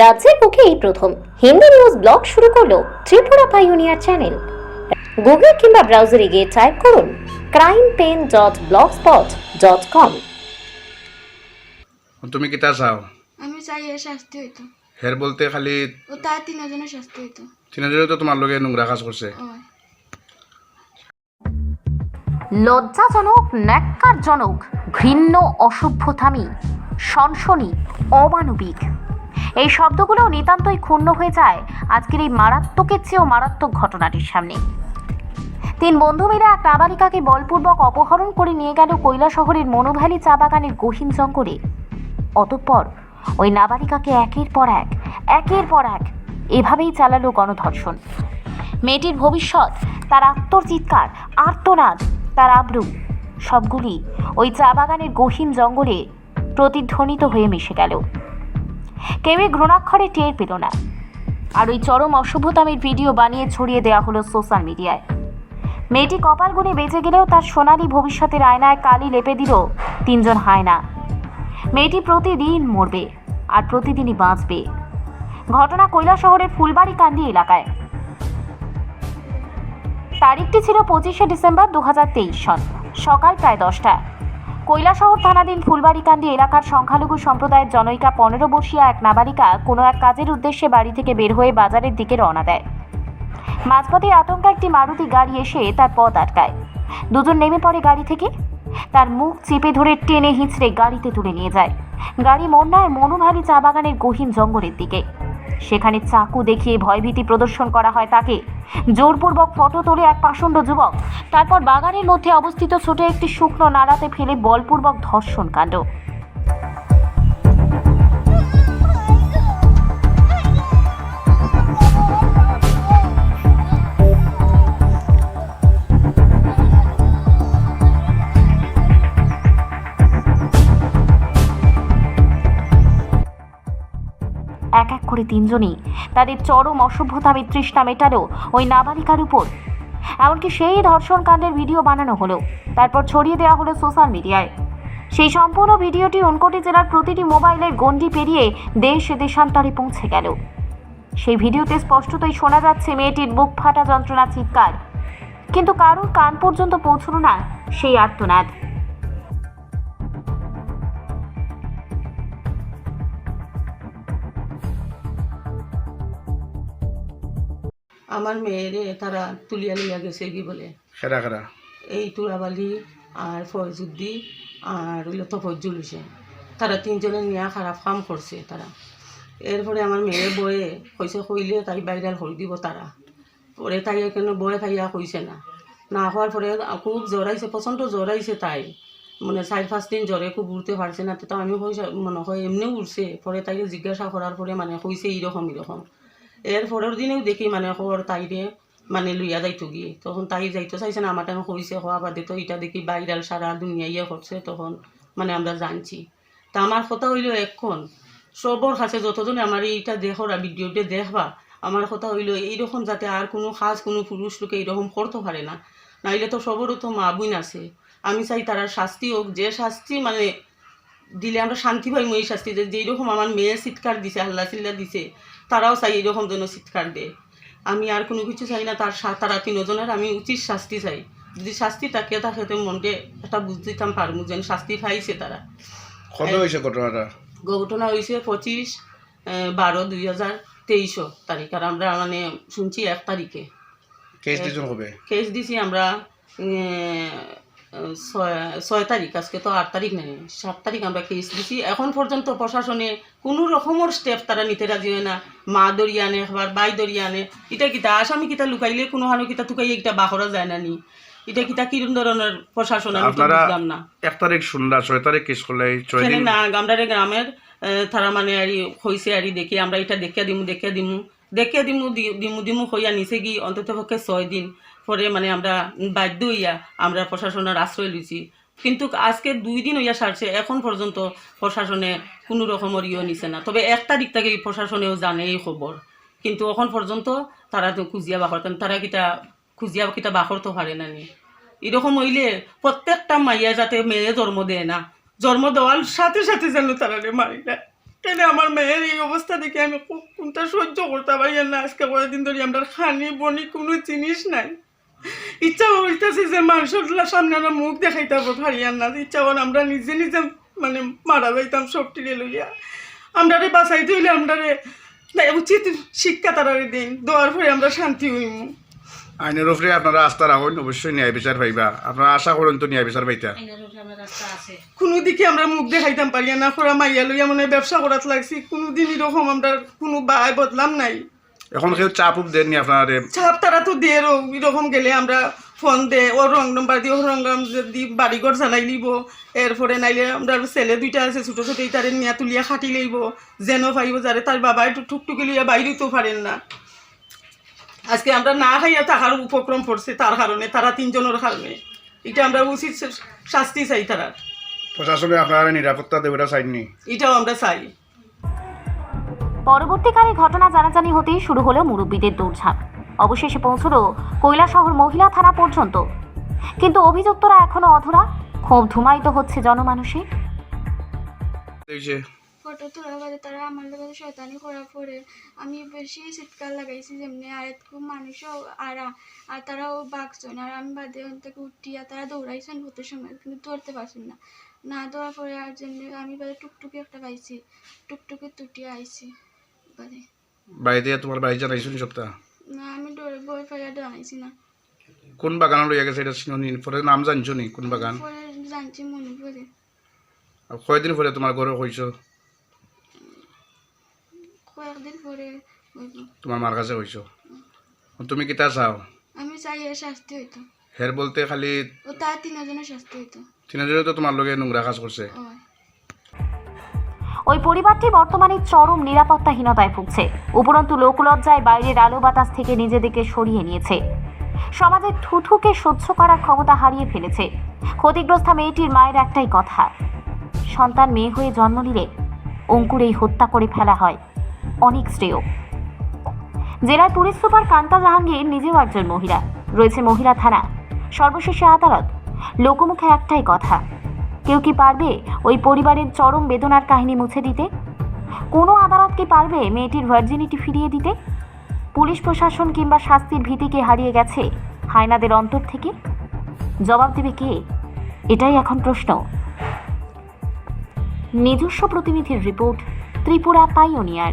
রাজ্যের বুকে এই প্রথম। হিন্দি নিউজ ব্লগ শুরু করল ত্রিপুরা পাইওনিয়ার চ্যানেল। গুগল কিংবা ব্রাউজারে গিয়ে টাইপ করুন crime pen dot blog spot dot com তুমি কিতা চাও? আমি চাই এর শাস্তি হইতো। হের বলতে খালি ও তার তিনজনের শাস্তি হইতো। তিনজনে তো তোমার লগে নোংরা কাজ করছে লজ্জাজনক ন্যাক্কারজনক ঘৃণ্য অসভ্যতামি সনসনি অমানবিক। এই শব্দগুলো নিতান্তই ক্ষুণ্ণ হয়ে যায় আজকের এই মারাত্মকের চেয়েও মারাত্মক ঘটনাটির সামনে। তিন বন্ধু মিলে এক নাবালিকাকে বলপূর্বক অপহরণ করে নিয়ে গেল শহরের মনোভ্যালি চা বাগানের গহীন জঙ্গলে। অতঃপর ওই নাবালিকাকে একের পর এক, একের পর এক এভাবেই চালালো গণধর্ষণ। মেয়েটির ভবিষ্যৎ, তার আত্মচিৎকার, আর্তনাদ, তার আব্রু, সবগুলি ওই চা বাগানের গহীন জঙ্গলে প্রতিধ্বনিত হয়ে মিশে গেল। কেউই ঘৃণাক্ষরে টের পেল না। আর ওই চরম অসভ্যতামের ভিডিও বানিয়ে ছড়িয়ে দেওয়া হলো সোশ্যাল মিডিয়ায়। মেয়েটি কপাল গুনে বেঁচে গেলেও তার সোনালি ভবিষ্যতের আয়নায় কালি লেপে দিল তিনজন হায়না। মেয়েটি প্রতিদিন মরবে আর প্রতিদিনই বাঁচবে। ঘটনা কৈলা শহরের ফুলবাড়ি কান্দি এলাকায়। তারিখটি ছিল পঁচিশে ডিসেম্বর দু হাজার তেইশ সন, সকাল প্রায় দশটা কৈলাসহর থানাধীন ফুলবাড়িকান্দি এলাকার সংখ্যালঘু সম্প্রদায়ের জনৈকা পনেরো বর্ষীয় এক নাবালিকা কোনো এক কাজের উদ্দেশ্যে বাড়ি থেকে বের হয়ে বাজারের দিকে রওনা দেয়। মাঝপথে আতঙ্কা একটি মারুতি গাড়ি এসে তার পথ আটকায়। দুজন নেমে পড়ে গাড়ি থেকে। তার মুখ চেপে ধরে টেনে হিঁচড়ে গাড়িতে তুলে নিয়ে যায়। গাড়ি মন্নায় মনোভারী চা বাগানের গহীন জঙ্গলের দিকে। সেখানে চাকু দেখিয়ে ভয়ভীতি প্রদর্শন করা হয় তাকে। জোরপূর্বক ফটো তোলে এক পাষণ্ড যুবক। তারপর বাগানের মধ্যে অবস্থিত ছোট একটি শুকনো নাড়াতে ফেলে বলপূর্বক ধর্ষণ কাণ্ড করে তিনজনই। তাদের চরম অসভ্যতা তৃষ্ণা মেটালো ওই নাবালিকার উপর। এমনকি সেই ধর্ষণ কাণ্ডের ভিডিও বানানো হলো। তারপর ছড়িয়ে দেওয়া হলো সোশ্যাল মিডিয়ায়। সেই সম্পূর্ণ ভিডিওটি উনকোটি জেলার প্রতিটি মোবাইলের গণ্ডি পেরিয়ে দেশ দেশান্তরে পৌঁছে গেল। সেই ভিডিওতে স্পষ্টতই শোনা যাচ্ছে মেয়েটির বুক ফাটা যন্ত্রণা চিৎকার। কিন্তু কারোর কান পর্যন্ত পৌঁছল না সেই আর্তনাদ। আমার মেয়েরে তারা তুলিয়া লইয়া গেছে কি বলে। খেরা খেরা। এই তুরাবালি আর ফয়জুদ্দি আর হইল তফজ্জুল হোসেন। তারা তিনজনে নিয়ে খারাপ কাম করছে তারা। এরপরে আমার মেয়ে বয়ে কইছে কইলে তাই বাইরাল হল দিব তারা। পরে তাই এখানে বয়ে খাইয়া কইছে না? না হওয়ার পরে খুব জ্বরাইছে প্রচণ্ড জ্বরাইছে তাই। মানে চার পাঁচ দিন জ্বরে খুব উঠতে পারছে না তো আমি কইছে মনে হয় এমনিও উঠছে পরে তাইকে জিজ্ঞাসা করার পরে মানে কইছে এইরকম এরকম এর পরের দিনেও দেখি মানে খবর তাইরে মানে লইয়া যাইতো গিয়ে তখন তাই যাইতো চাইছে না আমার টাইমে কইছে হওয়া বাদে তো এটা দেখি বাইরাল সারা দুনিয়া ইয়ে করছে তখন মানে আমরা জানছি। তা আমার কথা হইল এখন সবর কাছে যতজনে আমার এইটা দেখরা ভিডিওতে দেখবা আমার কথা হইল এইরকম যাতে আর কোনো খাস কোনো পুরুষ লোকে এইরকম করতে পারে না। নাইলে তো সবরও তো মা বোন আছে। আমি চাই তারা শাস্তি হোক যে শাস্তি মানে দিলে আমরা শান্তি পাই এই শাস্তি যে যেরকম আমার মেয়ে চিৎকার দিছে হাল্লা চিল্লা দিছে তারাও চাই এরকম যেন চিৎকার দেয়। আমি আর কোনো কিছু চাই না তার তারা তিনজনের আমি উচিত শাস্তি চাই। যদি শাস্তি থাকে থাকে তো মনকে একটা বুঝতে দিতাম পারব যেন শাস্তি পাইছে তারা। হয়েছে ঘটনাটা? ঘটনা হয়েছে পঁচিশ বারো দুই হাজার তেইশো তারিখ। আর আমরা মানে শুনছি এক তারিখে। কেস হবে কেস দিছি আমরা ছয় তারিখ আজকে তো আট তারিখ নেই সাত তারিখ আমরা কেস দিছি। এখন পর্যন্ত প্রশাসনে কোনো রকমের স্টেপ তারা নিতে রাজি হয় না। মা দরিয়া আনে আবার বাই দরিয়া আনে। এটা কিতা আসামি কিতা লুকাইলে কোনো হানো কিতা তুকাইয়ে কিতা বাহরা যায় না নি। এটা কিতা কিরম ধরনের প্রশাসন আমি বুঝলাম না। এক তারিখ শুনলা ছয় তারিখ কেস করলে না আমরা গ্রামের তারা মানে আর হয়েছে আর দেখি আমরা এটা দেখিয়া দিমু দেখিয়া দিমু। দেখিয়া দিমু দিমু দিমু হইয়া নিচে গিয়ে অন্তত পক্ষে ছয় দিন পরে মানে আমরা বাধ্য হইয়া আমরা প্রশাসনের আশ্রয় লইছি। কিন্তু আজকে দুই দিন হইয়া সারছে, এখন পর্যন্ত প্রশাসনে কোনো রকমের ইয়ে নিছে না। তবে এক তারিখ থেকে প্রশাসনেও জানে এই খবর। কিন্তু এখন পর্যন্ত তারা তো খুঁজিয়া বাখরতেন তারা কিটা খুঁজিয়া কিতা বাখর তো পারে না নি। এরকম হইলে প্রত্যেকটা মাইয়া যাতে মেয়ে জন্ম দেয় না, জন্ম দেওয়ার সাথে সাথে যেন তারা মারি না। কেন আমার মেয়ের এই অবস্থা দেখে আমি কোনটা সহ্য করতে পারি না? আজকে কয়েকদিন ধরে আমরা খানি বনি কোনো জিনিস নাই। ইচ্ছা হইতেছে যে মানুষের সামনে আমরা মুখ দেখাইতে পারি না। ইচ্ছা হল আমরা নিজে নিজে মানে মারা যাইতাম শক্তিরে লইয়া। আমরা বাঁচাইতে হইলে আমরা উচিত শিক্ষা তারারে দিন। দেওয়ার পরে আমরা শান্তি হইমু। আইনের উপরে আপনারা আস্থা রাখুন অবশ্যই ন্যায় বিচার পাইবা। আপনারা আশা করেন তো ন্যায় বিচার পাইতা। কোনো দিকে আমরা মুখ দেখাইতাম পারি না খোরা মাইয়া লইয়া মনে ব্যবসা করাত লাগছি। কোনো দিন এরকম আমরা কোনো বাই বদলাম নাই। এখন কেউ চাপ উপ দেননি আপনারা ছাপ তারা তো দিয়ে এরকম গেলে আমরা ফোন দে ও রং নম্বর দিয়ে ও রং নম্বর দি বাড়িঘর জ্বালাই লিব এরপরে নাইলে আমরা ছেলে দুইটা আছে ছোটো ছোটো তারে নিয়া তুলিয়া খাটি লইব যেন পাইব যারে তার বাবা একটু টুকটুকি লিয়া বাইরেও তো পারেন না। আজকে আমরা না খাইয়া থাকার উপক্রম পড়ছে তার কারণে তারা তিনজনের কারণে। এটা আমরা উচিত শাস্তি চাই তারা। প্রশাসনে আপনারা নিরাপত্তা দেবতা চাইনি এটাও আমরা চাই। পরবর্তীকালে ঘটনা জানাজানি হতেই শুরু হলো মুরব্বীদের দৌড়ঝাঁপ। অবশেষে পৌঁছলো কৈলাসহর মহিলা থানা পর্যন্ত। কিন্তু অভিযুক্তরা এখনও অধরা ক্ষোভ ধুমায়িত হচ্ছে জনমানুষে। ফটো তোলার বাদে তারা আমার লগে শয়তানি করা পরে আমি বেশি চিৎকার লাগাইছি যেমনি আর খুব মানুষও আরা আর তারাও বাঘছেন আর আমি বাদে থেকে উঠিয়া তারা দৌড়াইছেন ফটোর সময় কিন্তু ধরতে পারছেন না। না ধরার পরে আর যেমনি আমি বাদে টুকটুকি একটা পাইছি টুকটুকি তুটিয়ে আইছি বাদে। বাড়িতে তোমার বাড়ি জানাইছুনি সপ্তাহ না আমি ডরে বই ফাইয়া জানাইছি না। কোন বাগান লইয়া গেছে এটা চিনি পরে নাম জানছো নি কোন বাগান? পরে জানছি মনে পড়ে কয়দিন পরে তোমার ঘরে হইছো? কয়েকদিন পরে তোমার মার কাছে হইছো তুমি কিতা চাও? আমি চাই এর শাস্তি হইতো। হের বলতে খালি ও তার তিনজনের শাস্তি হইতো। তিনজনে তো তোমার লগে নোংরা কাজ করছে ওই পরিবারটি বর্তমানে চরম নিরাপত্তাহীনতায় ভুগছে। উপরন্তু লোকলজ্জায় বাইরের আলো বাতাস থেকে নিজেদেরকে সরিয়ে নিয়েছে। সমাজের থুথুকে সহ্য করার ক্ষমতা হারিয়ে ফেলেছে। ক্ষতিগ্রস্ত মেয়েটির মায়ের একটাই কথা সন্তান মেয়ে হয়ে জন্ম নিলে অঙ্কুরেই হত্যা করে ফেলা হয়। অনেক শ্রেয়। জেলার পুলিশ সুপার কান্তা জাহাঙ্গীর নিজেও একজন মহিলা। রয়েছে মহিলা থানা। সর্বশেষে আদালত। লোকমুখে একটাই কথা। কেউ কি পারবে ওই পরিবারের চরম বেদনার কাহিনী মুছে দিতে? কোনো আদালত কি পারবে মেয়েটির ভার্জিনিটি ফিরিয়ে দিতে? পুলিশ প্রশাসন কিংবা শাস্তির ভীতিকে হারিয়ে গেছে হায়নাদের অন্তর থেকে? জবাব দেবে কে? এটাই এখন প্রশ্ন। নিজস্ব প্রতিনিধির রিপোর্ট ত্রিপুরা পাইওনিয়ার।